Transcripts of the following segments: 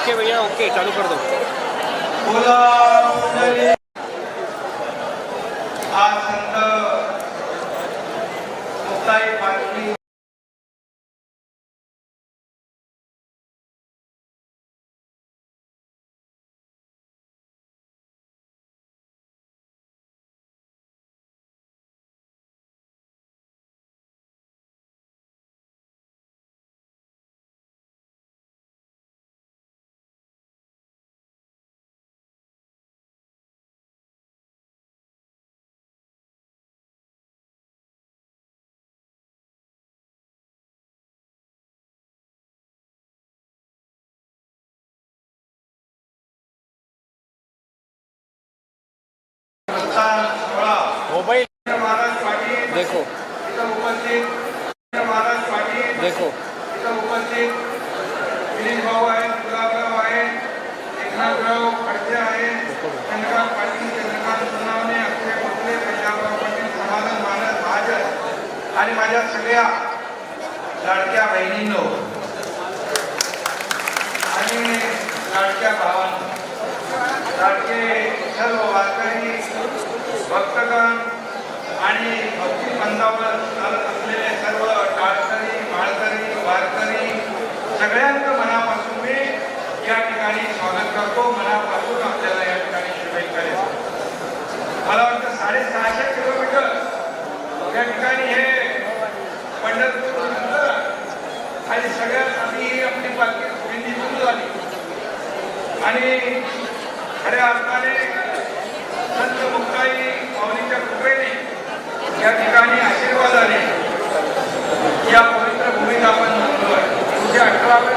Okay भैया okay चालू कर दो बोला मंडळी आज संत देखो। उपस्थित महाराज देखो। उपस्थित दिलीप भाऊ आहेत गुलाबराव आहेत एकनाथराव खडसे आहेत चंद्रकांत पाटील चंद्रकांत सुनावणे अक्षय भोसले पंजाबराव पाटील समाधान मानस महाजन आणि माझ्या सगळ्या लाडक्या बहिणींनो आणि लाडक्या भावांनो लाडके सर्व वारकरी भक्तगण आणि भक्ती पंथावर चालत असलेले सर्व टाळकरी माळकरी वारकरी सगळ्यांचं मनापासून मी या ठिकाणी स्वागत करतो. मनापासून आपल्याला या ठिकाणी शुभेच्छा देतो. मला वाटतं साडेसहाशे किलोमीटर या ठिकाणी हे पंढरपूर आणि सगळ्यात आधी ही आपली पालखी दिंडीतून झाली. आणि खऱ्या अर्थाने या ठिकाणी आशीर्वादाने या पवित्र भूमीत आपण जमलो आहे तीनशे अठरावे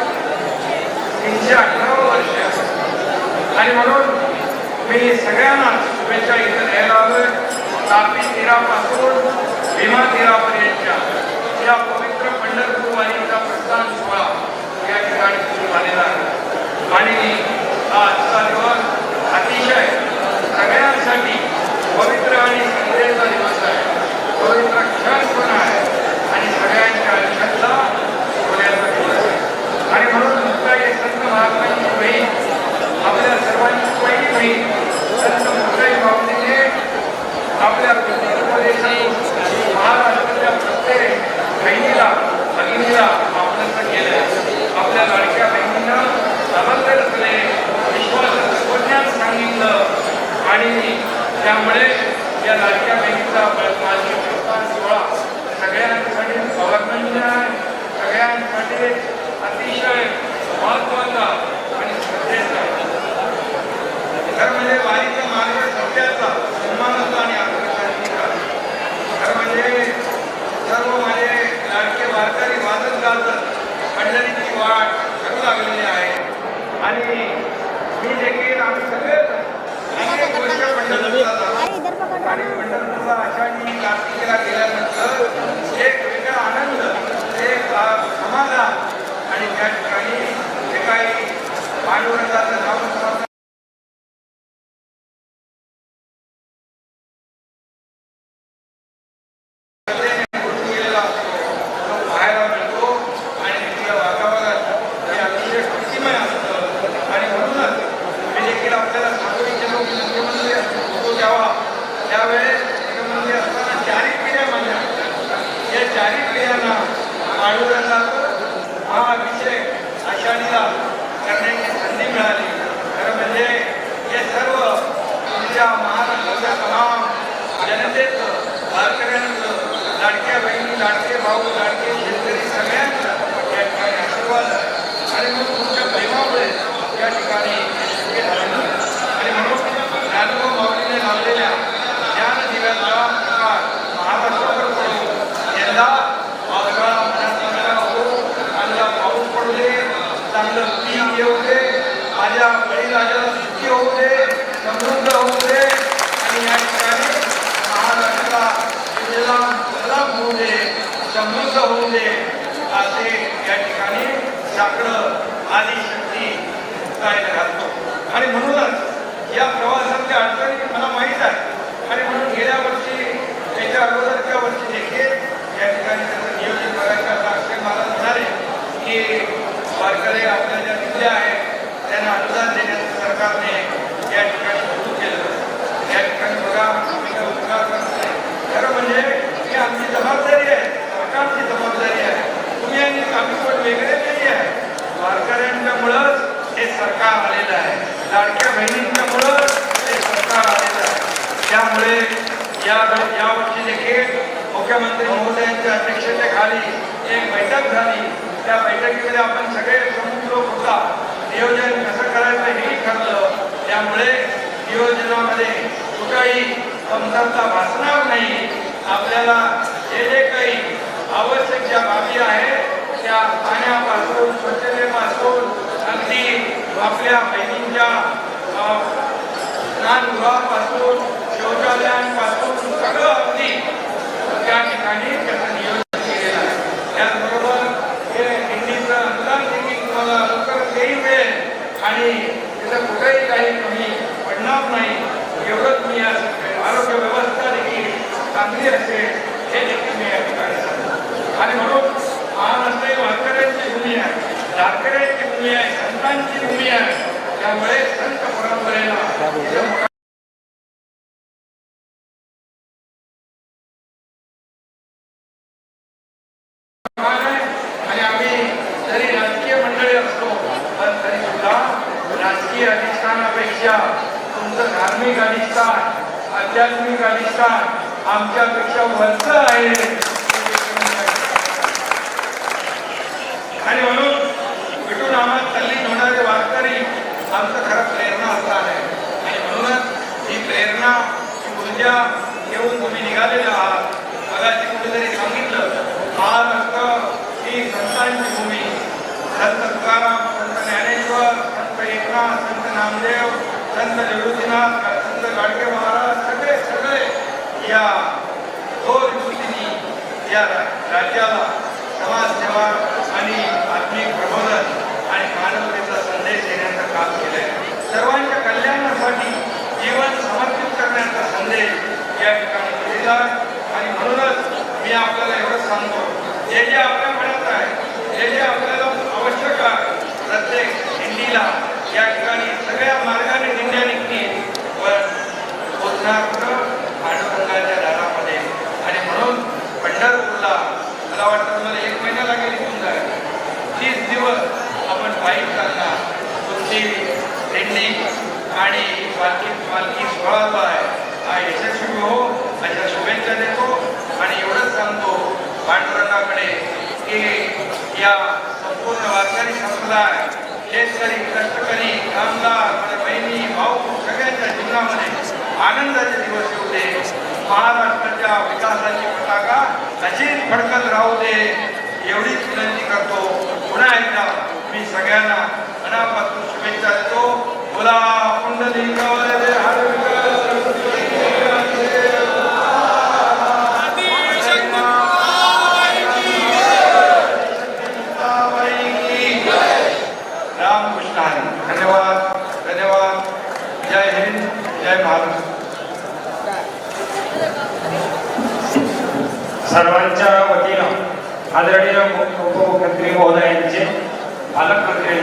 तीनशे अठरावं वर्ष आणि म्हणून मी सगळ्यांना शुभेच्छा इथं द्यायला हवं तापी तीरापासून भीमा तीरापर्यंत या पवित्र पंढरपूर वारीचा प्रस्थान सोहळा या ठिकाणी सुरू झालेला आहे आणि हा आजचा दिवस अतिशय सगळ्यांसाठी पवित्र आणि संदेचा दिवस आहे पवित्र क्षण पण आहे आणि सगळ्यांच्या आयुष्यातला सोन्याचा दिवस आहे आणि म्हणून मुक्ताई संत महात्मांची बहीण आपल्या सर्वांची पहिली बहीण संत मुक्ताई बाबतीने आपल्या उपदेशातून महाराष्ट्राच्या प्रत्येक बहिणीला भगिनीला आपलं केलं आपल्या लाडक्या बहिणींना अभद्र रचने विश्वास तत्वज्ञान सांगितलं आणि त्यामुळे या लाडक्या बँकेचा माझी प्रस्थान सोहळा सगळ्यांसाठी अवर्णनीय आहे. सगळ्यांसाठी अतिशय महत्त्वाचा आणि श्रद्धेचा. खरं म्हणजे वारीचा मार्ग सत्याचा सन्मानाचा आणि आत्मशांतीचा खरं म्हणजे सर्व माझे लाडके वारकरी वाजत गाजत पंढरीची वाट करू लागलेली आहे. आणि मी देखील आम्ही सगळेच अनेक वर्ष पंढरपूरला जातो. अरे इधर पकड़ आणि पंढरपूरला आषाढी कार्तिकेला गेल्यानंतर एक वेगळा आनंद एक समाधान आणि त्या ठिकाणी जे काही पांडुरंगाचं नामस्मरण गाड़ी झाकडं आणि शक्ती मुक्तायला घालतो आणि म्हणूनच या प्रवासातल्या अडचणी मला माहीत आहे आणि म्हणून गेल्या वर्षी त्याच्या अगोदरच्या वर्षी देखील या ठिकाणी त्याचं नियोजन करायचं असं अक्षय म्हणाले की वारकरी आपल्या ज्या दिल्या आहेत त्यांना अनुदान देण्याचं सरकारने या ठिकाणी सुरू केलं. या ठिकाणी बघा आम्ही काय उपकार करतो खरं म्हणजे ही आमची जबाबदारी आहे. सरकारची जबाबदारी आहे. तुम्ही आणि आम्ही पण वेगळे. वारकऱ्यांच्यामुळं हे सरकार आलेलं आहे. लाडक्या बहिणींच्यामुळं हे सरकार आलेलं आहे. त्यामुळे या यावर्षी देखील मुख्यमंत्री महोदयांच्या अध्यक्षतेखाली एक बैठक झाली. त्या बैठकीमध्ये आपण सगळे प्रमुख लोक होता. नियोजन कसं करायचं हे ठरलं. त्यामुळे नियोजनामध्ये कुठंही समजा आपल्या बहिणींच्या स्नानगृहापासून शौचालयांपासून सगळं अगदी त्या ठिकाणी त्याचं नियोजन केलेलं आहे. त्याचबरोबर हे दिंडीचं अनुदान देखील तुम्हाला लवकरच येईल मिळेल आणि त्याचं कुठेही काही कमी पडणार नाही. एवढंच मी या आरोग्य व्यवस्था देखील चांगली असेल हे देखील मी या ठिकाणी सांगतो आणि म्हणून महाराष्ट्र ही वारकऱ्यांची भूमी आहे भूमी आहे संतांची भूमी आहे. त्यामुळे संत परंपरेला आणि आम्ही जरी राजकीय मंडळी असतो पण तरी सुद्धा राजकीय अधिष्ठानापेक्षा तुमचं धार्मिक अधिष्ठान आध्यात्मिक अधिष्ठान आमच्यापेक्षा वरचं आहे आणि म्हणून विठुनामात तल्लीन होणारे वारकरी आमचं खरं प्रेरणा स्थान आहे आणि म्हणूनच ही प्रेरणा ही ऊर्जा घेऊन तुम्ही निघालेले आहात मगाशी कुठेतरी सांगितलं महाराष्ट्र ही संतांची भूमी संत तुकाराम संत ज्ञानेश्वर संत एकनाथ संत नामदेव संत निवृत्तीनाथ संत गाडगे महाराज सगळे सगळे या थोर कृतीने या राज्याला राज्याला समाजसेवा आणि आत्मिक प्रबोधन आणि मानवतेचा संदेश देण्याचं काम केलंय. सर्वांच्या कल्याणासाठी जीवन समर्पित करण्याचा संदेश या ठिकाणी दिलेला आणि म्हणूनच मी आपल्याला एवढंच सांगतो जे जे आपल्या मनात आहे जे जे आपल्याला आवश्यक आहे प्रत्येक दिंडीला या ठिकाणी सगळ्या मार्गाने दिंड्या निघतील पण पोचणार कुठं पांडुरंगाच्या दारामध्ये आणि म्हणून पंढरपूरला मला वाटतं मला एक महिना लागेल इथून जायला तीस दिवस आपण पायी चालणार तुमची दिंडी आणि पालखी पालखी सोहळा जो आहे हा यशस्वी हो अशा शुभेच्छा देतो आणि एवढंच सांगतो पांडुरंगाकडे की या संपूर्ण वारकरी संप्रदाय शेतकरी कष्टकरी कामगार माझ्या बहिणी भाऊ सगळ्यांच्या जीवनामध्ये आनंदाचे दिवस येऊ दे महाराष्ट्राच्या विकासाची पताका अशीच फडकत राहू दे एवढीच विनंती करतो. पुन्हा एकदा मी सगळ्यांना मनापासून शुभेच्छा देतो. बोला कुंडली राम कृष्ण आहे. धन्यवाद धन्यवाद. जय हिंद जय महाराष्ट्र सर्वांच्या वतीनं आदरणीय उपमुख्यमंत्री महोदयांचे पालकमंत्री